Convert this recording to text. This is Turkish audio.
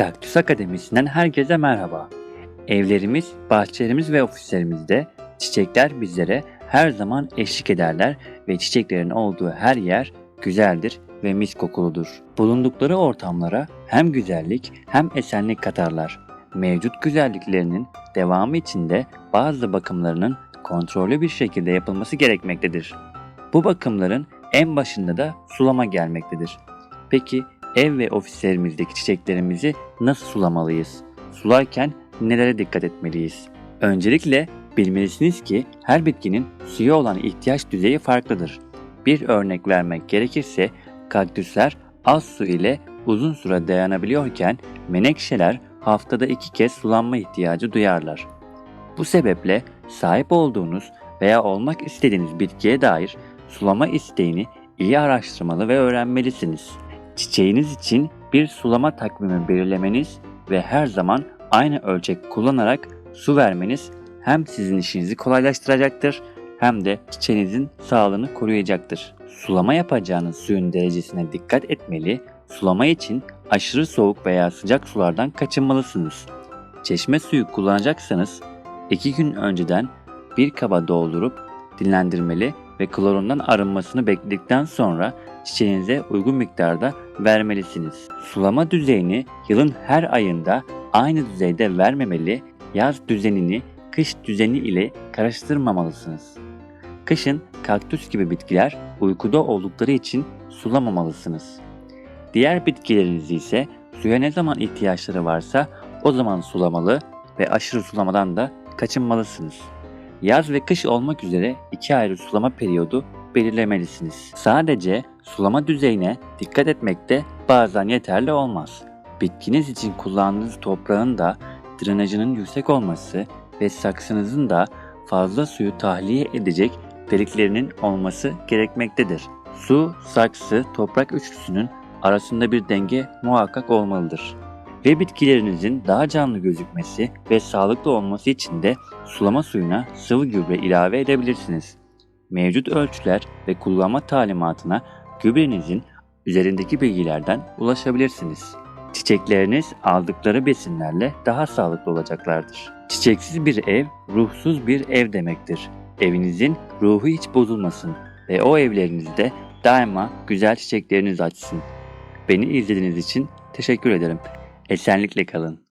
Kaktüs Akademisi'nden herkese merhaba. Evlerimiz, bahçelerimiz ve ofislerimizde çiçekler bizlere her zaman eşlik ederler ve çiçeklerin olduğu her yer güzeldir ve mis kokuludur. Bulundukları ortamlara hem güzellik hem esenlik katarlar. Mevcut güzelliklerinin devamı için de bazı bakımlarının kontrollü bir şekilde yapılması gerekmektedir. Bu bakımların en başında da sulama gelmektedir. Peki ev ve ofislerimizdeki çiçeklerimizi nasıl sulamalıyız? Sularken nelere dikkat etmeliyiz? Öncelikle bilmelisiniz ki her bitkinin suya olan ihtiyaç düzeyi farklıdır. Bir örnek vermek gerekirse kaktüsler az su ile uzun süre dayanabiliyorken menekşeler haftada iki kez sulanma ihtiyacı duyarlar. Bu sebeple sahip olduğunuz veya olmak istediğiniz bitkiye dair sulama isteğini iyi araştırmalı ve öğrenmelisiniz. Çiçeğiniz için bir sulama takvimi belirlemeniz ve her zaman aynı ölçek kullanarak su vermeniz hem sizin işinizi kolaylaştıracaktır hem de çiçeğinizin sağlığını koruyacaktır. Sulama yapacağınız suyun derecesine dikkat etmeli, sulama için aşırı soğuk veya sıcak sulardan kaçınmalısınız. Çeşme suyu kullanacaksanız 2 gün önceden bir kaba doldurup dinlendirmeli ve klorundan arınmasını bekledikten sonra çiçeğinize uygun miktarda vermelisiniz. Sulama düzeyini yılın her ayında aynı düzeyde vermemeli, yaz düzenini kış düzeni ile karıştırmamalısınız. Kışın kaktüs gibi bitkiler uykuda oldukları için sulamamalısınız. Diğer bitkileriniz ise suya ne zaman ihtiyaçları varsa o zaman sulamalı ve aşırı sulamadan da kaçınmalısınız. Yaz ve kış olmak üzere iki ayrı sulama periyodu belirlemelisiniz. Sadece sulama düzeyine dikkat etmek de bazen yeterli olmaz. Bitkiniz için kullandığınız toprağın da drenajının yüksek olması ve saksınızın da fazla suyu tahliye edecek deliklerinin olması gerekmektedir. Su, saksı, toprak üçlüsünün arasında bir denge muhakkak olmalıdır. Ve bitkilerinizin daha canlı gözükmesi ve sağlıklı olması için de sulama suyuna sıvı gübre ilave edebilirsiniz. Mevcut ölçüler ve kullanma talimatına gübrenizin üzerindeki bilgilerden ulaşabilirsiniz. Çiçekleriniz aldıkları besinlerle daha sağlıklı olacaklardır. Çiçeksiz bir ev, ruhsuz bir ev demektir. Evinizin ruhu hiç bozulmasın ve o evlerinizde daima güzel çiçekleriniz açsın. Beni izlediğiniz için teşekkür ederim. Esenlikle kalın.